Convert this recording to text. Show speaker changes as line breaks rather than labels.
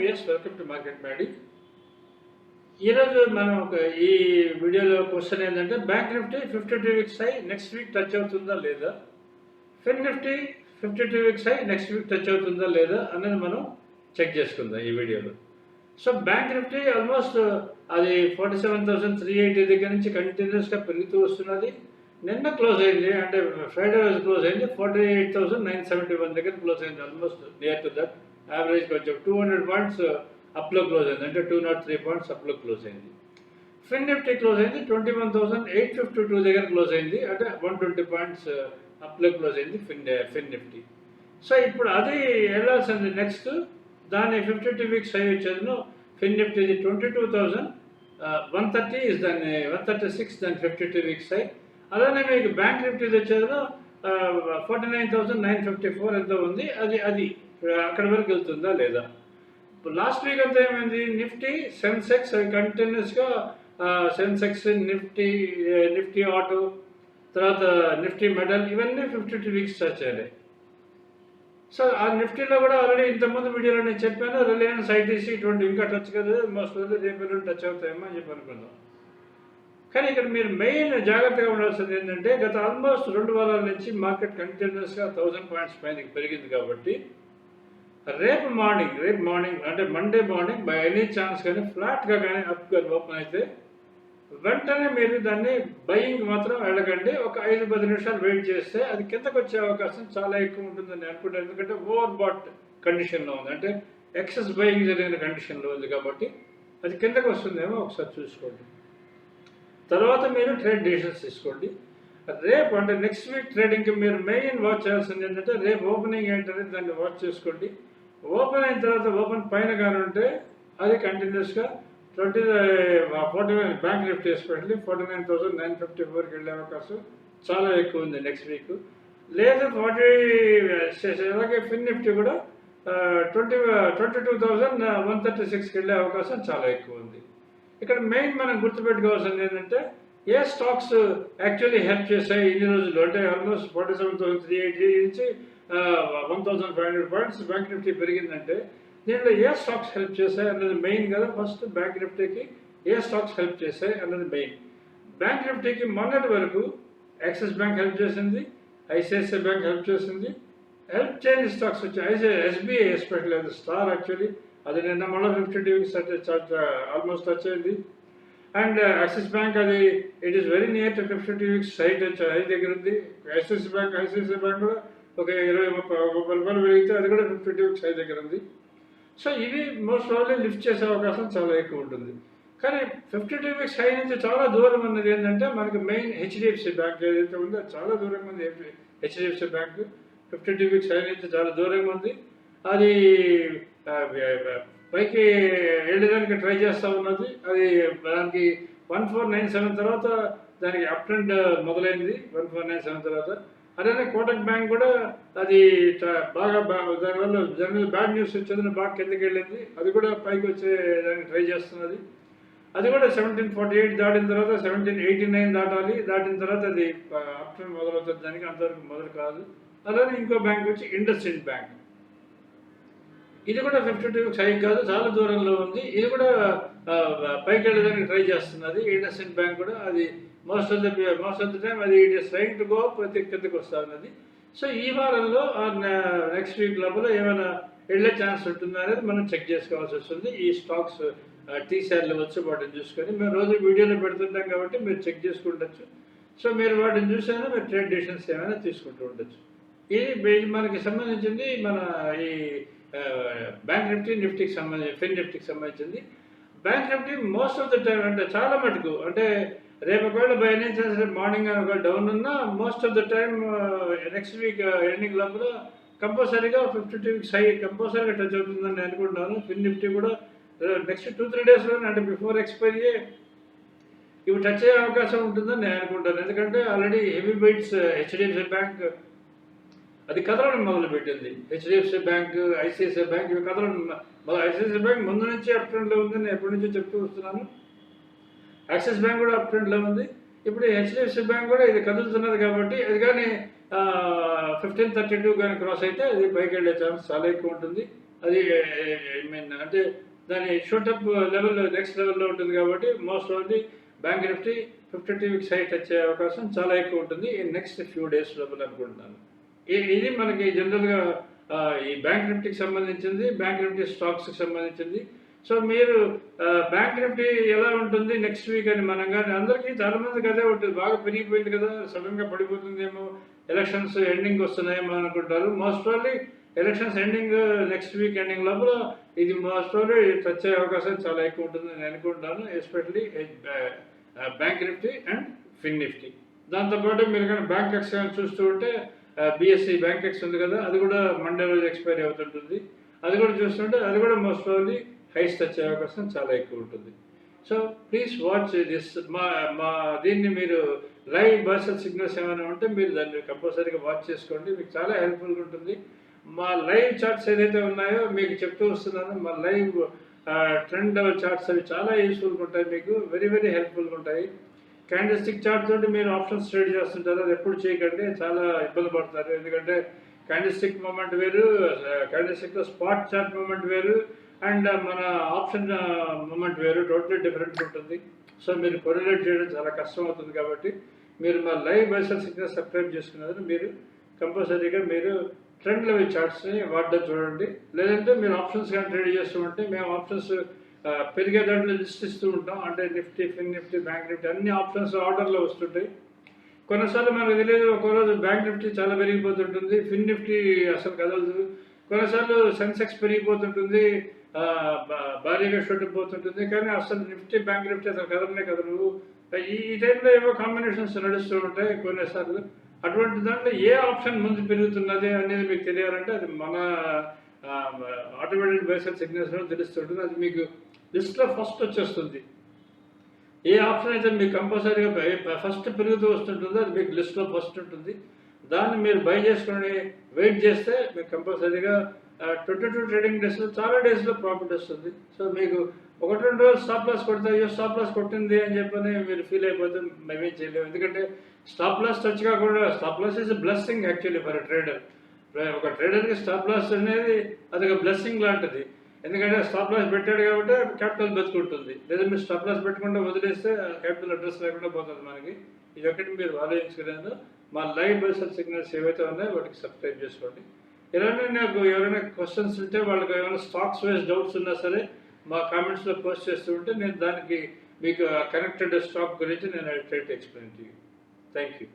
Views welcome to market Maddy ఈరోజు మనం ఒక ఈ వీడియోలో క్వశ్చన్ ఏంటంటే bank Nifty fifty two weeks high next week touch అవుతుందా లేదా? Fin Nifty fifty two weeks high next week touch అవుతుందా లేదా అనేది మనం చెక్ చేసుకుందాం ఈ వీడియోలో. సో బ్యాంక్ నిఫ్టీ ఆల్మోస్ట్ అది forty seven thousand three eighty దగ్గర నుంచి కంటిన్యూస్గా పెరుగుతూ వస్తున్నది. నిన్న క్లోజ్ అయింది అంటే ఫ్రైడే రోజు క్లోజ్ అయింది. Forty eight thousand nine seventy one దగ్గర క్లోజ్ అయింది almost near to that average కొంచెం టూ హండ్రెడ్ పాయింట్స్ అప్లో క్లోజ్ అయింది. అంటే టూ నాట్ త్రీ పాయింట్స్ అప్లో క్లోజ్ అయింది. ఫిన్ నిఫ్టీ క్లోజ్ అయింది. Twenty one thousand eight fifty two దగ్గర క్లోజ్ అయింది. అంటే వన్ ట్వంటీ పాయింట్స్ అప్లో క్లోజ్ అయింది ఫిన్ ఫిన్ నిఫ్టీ సో ఇప్పుడు అది వెళ్ళాల్సింది నెక్స్ట్ దాని ఫిఫ్టీ టూ వీక్స్ అయ్యి వచ్చేది Fin Nifty twenty two thousand one thirty is దాన్ని వన్ థర్టీ సిక్స్ దాని ఫిఫ్టీ టూ వీక్స్ అయ్యి అలానే మీకు bank Nifty వచ్చేదో forty nine thousand nine fifty four ఎంత ఉంది. అది అది అక్కడ వరకు వెళ్తుందా లేదా? లాస్ట్ వీక్ అంతా ఏమైంది? నిఫ్టీ సెన్సెక్స్ కంటిన్యూస్గా సెన్సెక్స్ నిఫ్టీ నిఫ్టీ ఆటో తర్వాత నిఫ్టీ మెడల్ ఇవన్నీ ఫిఫ్టీ టూ వీక్స్ టచ్ అయ్యాయి సో ఆ నిఫ్టీలో కూడా ఆల్రెడీ ఇంతకుముందు వీడియోలో నేను చెప్పాను రిలయన్స్ ఐటీసీ ఇటువంటి ఇంకా టచ్ కదా మోస్ట్ రేపు టచ్ అవుతాయేమో అని చెప్పి అనుకుందాం. కానీ ఇక్కడ మీరు మెయిన్ జాగ్రత్తగా ఉండాల్సింది ఏంటంటే గత ఆల్మోస్ట్ రెండు వారాల నుంచి మార్కెట్ కంటిన్యూస్గా థౌసండ్ పాయింట్స్ పైన పెరిగింది కాబట్టి రేపు మార్నింగ్ రేపు మార్నింగ్ అంటే Monday morning by any chance కానీ ఫ్లాట్గా కానీ అప్ కానీ ఓపెన్ అయితే వెంటనే మీరు దాన్ని బయింగ్ మాత్రం వెళ్ళకండి. ఒక ఐదు పది నిమిషాలు వెయిట్ చేస్తే అది కిందకు వచ్చే అవకాశం చాలా ఎక్కువ ఉంటుందని అనుకుంటాను. ఎందుకంటే ఓవర్ బాట్ కండిషన్లో ఉంది. అంటే ఎక్సెస్ బయింగ్ జరిగిన కండిషన్లో ఉంది కాబట్టి అది కిందకు వస్తుందేమో ఒకసారి చూసుకోండి. తర్వాత మీరు ట్రేడ్ డిసిషన్స్ తీసుకోండి. రేపు అంటే నెక్స్ట్ వీక్ ట్రేడింగ్కి మీరు మెయిన్ వాచ్ చేయాల్సింది ఏంటంటే రేపు ఓపెనింగ్ ఏంటనేది దాన్ని వాచ్ చేసుకోండి. ఓపెన్ అయిన తర్వాత ఓపెన్ పైన కానీ ఉంటే అది కంటిన్యూస్గా twenty forty nine bank Nifty especially forty nine thousand nine fifty ఫోర్కి వెళ్ళే అవకాశం చాలా ఎక్కువ ఉంది నెక్స్ట్ వీక్ లేదు ఫార్టీ అలాగే ఫిన్ నిఫ్టీ కూడా twenty twenty two thousand one thirty సిక్స్కి వెళ్ళే అవకాశం చాలా ఎక్కువ ఉంది. ఇక్కడ మెయిన్ మనం గుర్తుపెట్టుకోవాల్సింది ఏంటంటే ఏ స్టాక్స్ యాక్చువల్లీ హెల్ప్ చేశాయి ఇన్ని రోజులు? అంటే almost forty seven thousand three eighty నుంచి one thousand five hundred points bank Nifty పెరిగిందంటే దీంట్లో ఏ స్టాక్స్ హెల్ప్ చేశాయి అన్నది మెయిన్ కదా. ఫస్ట్ బ్యాంక్ నిఫ్టీకి ఏ స్టాక్స్ హెల్ప్ చేశాయి అన్నది మెయిన్ బ్యాంక్ నిఫ్టీకి మొన్నటి వరకు యాక్సిస్ బ్యాంక్ హెల్ప్ చేసింది ఐసిఐసిఐ బ్యాంక్ హెల్ప్ చేసింది. హెల్ప్ చేయని స్టాక్స్ వచ్చాయి. ICI SBI special star actually అది నిన్న మళ్ళీ ఫిఫ్టీ డిగ్రీస్ ఆల్మోస్ట్ టచ్ అయింది. అండ్ యాక్సిస్ బ్యాంక్ అది it is very near to fifty degrees weeks site high దగ్గర ఉంది. యాక్సిస్ బ్యాంక్ ఐసిఐసిఐ బ్యాంక్ కూడా ఒక ఇరవై ముప్పై ముప్పై రూపాయలు పెరిగితే అది కూడా ఫిఫ్టీ డిగ్రీస్ వీక్స్ హై దగ్గర ఉంది. సో ఇవి మోస్ట్ ప్రాబ్లీ లిఫ్ట్ చేసే అవకాశం చాలా ఎక్కువ ఉంటుంది. కానీ ఫిఫ్టీ టూ వీక్స్ హై నుంచి చాలా దూరం ఉన్నది ఏంటంటే మనకి మెయిన్ హెచ్డిఎఫ్సి బ్యాంక్ ఏదైతే ఉందో చాలా దూరంగా ఉంది. HDFC bank fifty two weeks high నుంచి చాలా దూరంగా ఉంది. అది పైకి వెళ్ళడానికి ట్రై చేస్తూ ఉన్నది. అది దానికి వన్ ఫోర్ నైన్ సెవెన్ తర్వాత దానికి అప్ ట్రెండ్ మొదలైంది. వన్ ఫోర్ నైన్ సెవెన్ తర్వాత. అలానే కోటక్ బ్యాంక్ కూడా అది బాగా దానివల్ల జనరల్ బ్యాడ్ న్యూస్ వచ్చేదని బాగా కిందకి వెళ్ళింది. అది కూడా పైకి వచ్చే దానికి ట్రై చేస్తున్నది. అది కూడా సెవెంటీన్ ఫార్టీ ఎయిట్ దాటిన తర్వాత సెవెంటీన్ ఎయిటీ నైన్ దాటాలి. దాటిన తర్వాత అది అప్ ట్రెండ్ మొదలవుతుంది దానికి. అంతవరకు మొదలు కాదు. అలానే ఇంకో బ్యాంక్ వచ్చి ఇండస్ ఇండ్ బ్యాంక్. ఇది కూడా ఫిఫ్టీ టూ హై కాదు చాలా దూరంలో ఉంది. ఇది కూడా పైకి వెళ్ళడానికి ట్రై చేస్తున్నది. ఇండస్ఇండ్ బ్యాంక్ కూడా అది most of the most of the time అది it is trying to go ప్రతి కిందకి వస్తా ఉన్నది. సో ఈ వారంలో నెక్స్ట్ వీక్ లోపల ఏమైనా వెళ్ళే ఛాన్స్ ఉంటుందా అనేది మనం చెక్ చేసుకోవాల్సి వస్తుంది. ఈ స్టాక్స్ టీసీఆర్లు వచ్చి వాటిని చూసుకొని మేము రోజు వీడియోలో పెడుతుంటాం కాబట్టి మీరు చెక్ చేసుకుంటచ్చు సో మీరు వాటిని చూసాను మీరు ట్రేడ్ డిసిషన్స్ ఏమైనా తీసుకుంటూ ఉండొచ్చు. ఇది మనకి సంబంధించింది మన ఈ బ్యాంక్ నిఫ్టీ నిఫ్టీకి సంబంధించి ఫిన్ నిఫ్టీకి సంబంధించింది. Bank Nifty most of the time అంటే చాలా మటుకు అంటే రేపు ఒకవేళ బై ఎనీ ఛాన్స్ మార్నింగ్ ఒకవేళ డౌన్ ఉన్నా most of the time next week ending లోపల కంపల్సరీగా ఫిఫ్టీ టూ వీక్స్ హై కంపల్సరీగా టచ్ అవుతుందని నేను అనుకుంటున్నాను. ఫిన్ నిఫ్టీ కూడా నెక్స్ట్ టూ త్రీ డేస్లో అంటే బిఫోర్ ఎక్స్పైరీ ఇవి టచ్ అయ్యే అవకాశం ఉంటుందని నేను అనుకుంటాను ఎందుకంటే already heavy weights HDFC bank అది కదలడం మొదలుపెట్టింది. హెచ్డిఎఫ్సి బ్యాంక్ ఐసిఐసిఐ బ్యాంక్ ఇవి కదలడం ఐసిఐసిఐ బ్యాంక్ ముందు నుంచి అప్ ట్రెండ్లో ఉంది. నేను ఎప్పటి నుంచో చెప్తూ వస్తున్నాను. యాక్సిస్ బ్యాంక్ కూడా అప్ ట్రెండ్లో ఉంది. ఇప్పుడు హెచ్డిఎఫ్సి బ్యాంక్ కూడా ఇది కదులుతున్నది కాబట్టి అది కానీ ఫిఫ్టీన్ థర్టీ టూ కానీ క్రాస్ అయితే అది పైకి వెళ్ళే ఛాన్స్ చాలా ఎక్కువ ఉంటుంది. అది ఐ మీన్ అంటే దాని షూటప్ లెవెల్ నెక్స్ట్ లెవెల్లో ఉంటుంది కాబట్టి most only bank Nifty fifty two weeks high వచ్చే అవకాశం చాలా ఎక్కువ ఉంటుంది. ఈ నెక్స్ట్ ఫ్యూ డేస్ లోపల అనుకుంటున్నాను. ఇది మనకి జనరల్గా ఈ బ్యాంక్ నిఫ్టీకి సంబంధించింది బ్యాంక్ నిఫ్టీ స్టాక్స్కి సంబంధించింది. సో మీరు బ్యాంక్ నిఫ్టీ ఎలా ఉంటుంది నెక్స్ట్ వీక్ అని మనం కానీ అందరికీ చాలా మందికి అదే ఉంటుంది. బాగా పెరిగిపోయింది కదా సడన్గా పడిపోతుందేమో ఎలక్షన్స్ ఎండింగ్ వస్తున్నాయేమో అనుకుంటారు. Most probably elections ending next week ending లోపల ఇది మోస్ట్ ప్రాబ్లీ అయ్యే అవకాశం చాలా ఎక్కువ ఉంటుంది నేను అనుకుంటాను especially bank Nifty and Fin Nifty. దాంతోపాటు మీరు కానీ బ్యాంక్ ఎక్స్ చూస్తూ ఉంటే బిఎస్సి బ్యాంక్ ఎక్స్ ఉంది కదా అది కూడా మండే రోజు ఎక్స్పైరీ అవుతుంటుంది. అది కూడా చూస్తుంటే అది కూడా మోస్ట్ ప్రాబ్లీ హైస్ వచ్చే అవకాశం చాలా ఎక్కువ ఉంటుంది. సో ప్లీజ్ వాచ్ దిస్ మా మా దీన్ని మీరు లైవ్ బర్సల్ సిగ్నల్స్ ఏమైనా ఉంటే మీరు దాన్ని కంపల్సరీగా వాచ్ చేసుకోండి. మీకు చాలా హెల్ప్ఫుల్గా ఉంటుంది. మా లైవ్ చార్ట్స్ ఏదైతే ఉన్నాయో మీకు చెప్తూ వస్తున్నాను మా లైవ్ ట్రెండ్ చార్ట్స్ అవి చాలా యూస్ఫుల్గా ఉంటాయి మీకు. వెరీ వెరీ హెల్ప్ఫుల్గా ఉంటాయి. క్యాండిల్ చార్ట్ తోటి మీరు ఆప్షన్స్ ట్రేడ్ చేస్తుంటారు. అది ఎప్పుడు చేయకండి. చాలా ఇబ్బంది పడతారు. ఎందుకంటే క్యాండిల్ స్టిక్ మూమెంట్ వేరు క్యాండిల్ స్పాట్ చార్ట్ మూమెంట్ వేరు అండ్ మన ఆప్షన్ మూమెంట్ వేరు. టోటలీ డిఫరెంట్ ఉంటుంది. సో మీరు కొరిలేట్ చేయడం చాలా కష్టం అవుతుంది కాబట్టి మీరు మా లైవ్ బైసల్ సిగ్నల్ సబ్స్క్రైబ్ చేసుకున్నారు మీరు కంపల్సరీగా మీరు ట్రెండ్ లెవెల్ చార్ట్స్ని వాడడం చూడండి. లేదంటే మీరు ఆప్షన్స్ కానీ ట్రేడ్ చేస్తూ ఉంటే మేము ఆప్షన్స్ పెరిగే దాంట్లో లిస్ట్ ఇస్తూ ఉంటాం. అంటే Nifty Fin Nifty bank Nifty అన్ని ఆప్షన్స్ ఆర్డర్లో వస్తుంటాయి. కొన్నిసార్లు మనకు తెలియదు ఒక రోజు బ్యాంక్ నిఫ్టీ చాలా పెరిగిపోతుంటుంది ఫిన్ నిఫ్టీ అసలు కదలదు. కొన్నిసార్లు సెన్సెక్స్ పెరిగిపోతుంటుంది భారీగా పోతుంటుంది కానీ అసలు నిఫ్టీ బ్యాంక్ నిఫ్టీ అసలు కదలనే కదలవు. ఈ ఈ టైంలో ఏవో కాంబినేషన్స్ నడుస్తూ ఉంటాయి కొన్నిసార్లు. అటువంటి దాంట్లో ఏ ఆప్షన్ ముందు పెరుగుతున్నది అనేది మీకు తెలియాలంటే అది మన ఆటోమేటెడ్ బేసల్ సిగ్నల్స్లో తెలుస్తుంటుంది. అది మీకు లిస్ట్లో ఫస్ట్ వచ్చేస్తుంది. ఏ ఆప్షన్ అయితే మీకు కంపల్సరీగా ఫస్ట్ పెరుగుతూ వస్తుంటుందో అది మీకు లిస్ట్లో ఫస్ట్ ఉంటుంది. దాన్ని మీరు బై చేసుకొని వెయిట్ చేస్తే మీకు కంపల్సరీగా ట్వంటీ టూ ట్రేడింగ్ డేస్లో చాలా డేస్లో ప్రాఫిట్ వస్తుంది. సో మీకు ఒకటి రెండు రోజులు స్టాప్ లాస్ కొడితే అయ్యో స్టాప్ లాస్ కొట్టింది అని చెప్పని మీరు ఫీల్ అయిపోతే మేమేం చేయలేము. ఎందుకంటే స్టాప్ లాస్ టచ్ కాకుండా stop loss is blessing actually for trader. ఒక ట్రేడర్కి స్టాప్ లాస్ అనేది అది ఒక బ్లెస్సింగ్ లాంటిది. ఎందుకంటే స్టాప్ లాస్ పెట్టాడు కాబట్టి క్యాపిటల్ బతుకుంటుంది. లేదా మీరు స్టాప్ లాస్ పెట్టకుండా వదిలేస్తే క్యాపిటల్ అడ్రస్ లేకుండా పోతుంది మనకి. ఇది ఒకటి మీరు ఆలోచించలేదు మా లైవ్ బర్సల్ సిగ్నల్స్ ఏవైతే ఉన్నాయో వాటికి సబ్స్క్రైబ్ చేసుకోండి. ఇలానే నాకు ఎవరైనా క్వశ్చన్స్ ఉంటే వాళ్ళకి ఏమైనా స్టాక్స్ వైజ్ డౌట్స్ ఉన్నా సరే మా కామెంట్స్లో పోస్ట్ చేస్తూ ఉంటే నేను దానికి మీకు కనెక్టెడ్ స్టాక్ గురించి నేను tried explain to thank you